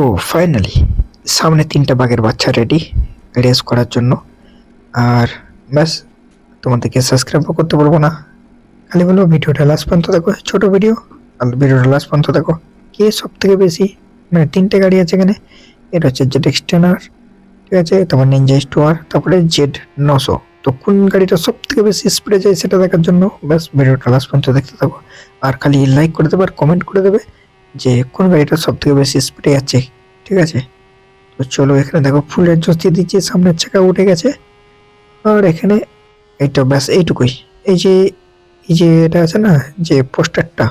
ও finally সামনে তিনটা বাঘের বাচ্চা রেডি রেস করার জন্য। আর ব্যাস, তোমাদেরকে সাবস্ক্রাইবও করতে বলব না। খালি বলব ভিডিওটা লাস্ট পর্যন্ত দেখো, ছোট ভিডিও আর ভিডিওটা লাস্ট পর্যন্ত দেখো। কে সব থেকে বেশি মানে তিনটে গাড়ি আছে এখানে, এটা হচ্ছে জেড এক্সটেনার ঠিক আছে, তারপর নিনজা স্টোয়ার তারপরে জেড নশো। তো কোন গাড়িটা সব থেকে বেশি স্পিডে যায় সেটা দেখার জন্য, ব্যাস, ভিডিওটা লাস্ট পর্যন্ত দেখতে থাকো। আর খালি লাইক করে দেবে, আর কমেন্ট করে দেবে। যে কোন গাড়িটা সব থেকে বেশি স্পিডে যাচ্ছে, ঠিক আছে? তো চলো এখানে দেখো ফুলের জোস দিয়ে দিচ্ছে, সামনের চাকা উঠে গেছে। আর এখানে এইটা ব্যাস, এইটুকুই। এই যে এই যে এটা আছে না, যে পোস্টারটা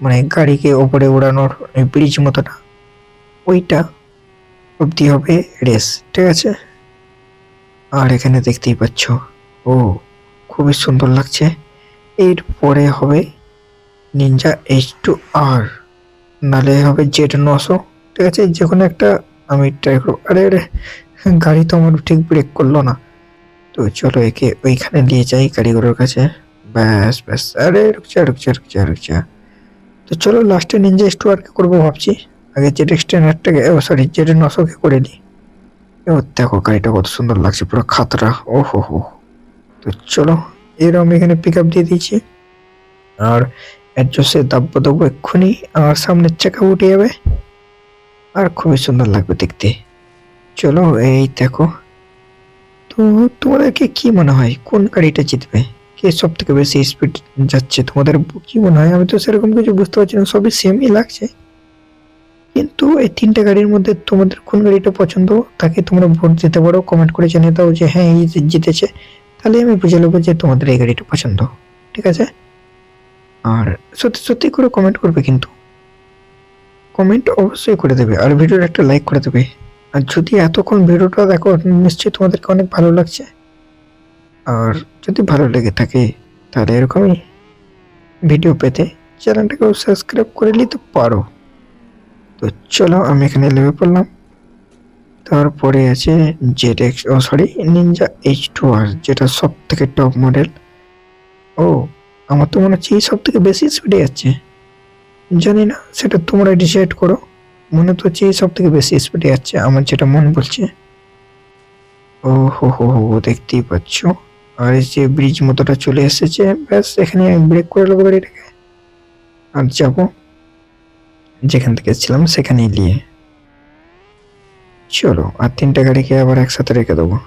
মানে গাড়িকে ওপরে ওড়ানোর ব্রিজ মতোটা, ওইটা অবধি হবে রেস ঠিক আছে? আর এখানে দেখতেই পাচ্ছ, ও, খুবই সুন্দর লাগছে। এরপরে হবে নিনজা এইচ টু আর নালে হবে জেড নশো ঠিক আছে? যে কোনো একটা, আমি ট্রাই করব। আরে আরে, গাড়ি তো আমার ঠিক ব্রেক করল না। তো চলো একে ওইখানে নিয়ে যাই কারিগরের কাছে। ব্যাস ব্যাস। আরে, রুকচা রুকচা রুকচা রুকচা। তো চলো লাস্টে নিনজা স্টুয়ারকে করব ভাবছি। আগে জেড এক্সটেনারটাকে ও সরি জেড নশোকে করে নিই। ও দেখো গাড়িটা কত সুন্দর লাগছে, পুরো খাতরা। ও, হো হো। তো চলো এর আমি এখানে পিক আপ দিয়ে দিয়েছি। আর অ্যাডজাস্টে দাব্য দেবো এক্ষুনি আর সামনের চাকা উঠে যাবে। আর খুবই সুন্দর লাগবে দেখতে। চলো, এই দেখো। তো তোমাদেরকে কি মনে হয়, কোন গাড়িটা জিতবে? কে সব থেকে বেশি স্পিড যাচ্ছে? তোমাদের কি মনে হয়? আমি তো সেরকম কিছু বুঝতে পারছি না, সবই সেমই লাগছে। কিন্তু এই তিনটে গাড়ির মধ্যে তোমাদের কোন গাড়িটা পছন্দ? তাকে তোমরা ভোট দিতে পারো কমেন্ট করে জানিয়ে দাও যে হ্যাঁ এই জিতেছে। তাহলে আমি বুঝে নেব যে তোমাদের এই গাড়িটা পছন্দ। ঠিক আছে? আর সত্যি সত্যি করে কমেন্ট করবে কিন্তু। কমেন্ট অবশ্যই করে দেবে আর ভিডিওর একটা লাইক করে দেবে। আর যদি এতক্ষণ ভিডিওটা দেখো, নিশ্চয়ই তোমাদেরকে অনেক ভালো লাগছে। আর যদি ভালো লেগে থাকে, তাহলে এরকমই ভিডিও পেতে চ্যানেলটাকেও সাবস্ক্রাইব করে নিতে পারো। তো চলো, আমি এখানে লেবে পড়লাম। তারপরে আছে Z X oh sorry ninja H two আর যেটা সব থেকে টপ মডেল ও আমার তো মনে হচ্ছে এই সব থেকে বেশি স্পিডে যাচ্ছে। জানি না, সেটা তোমরা ডিসাইড করো। মনে তো হচ্ছে এই সব থেকে বেশি স্পিডে যাচ্ছে, আমার যেটা মন বলছে ও হো হো হো দেখতেই পাচ্ছ। আর এই যে ব্রিজ মতোটা চলে এসেছে, ব্যাস, এখানে ব্রেক করে নেব গাড়িটাকে। আর যাব। যেখান থেকে ছিলাম সেখানেই নিয়ে। চলো, আর তিনটা গাড়িকে আবার একসাথে রেখে দেবো।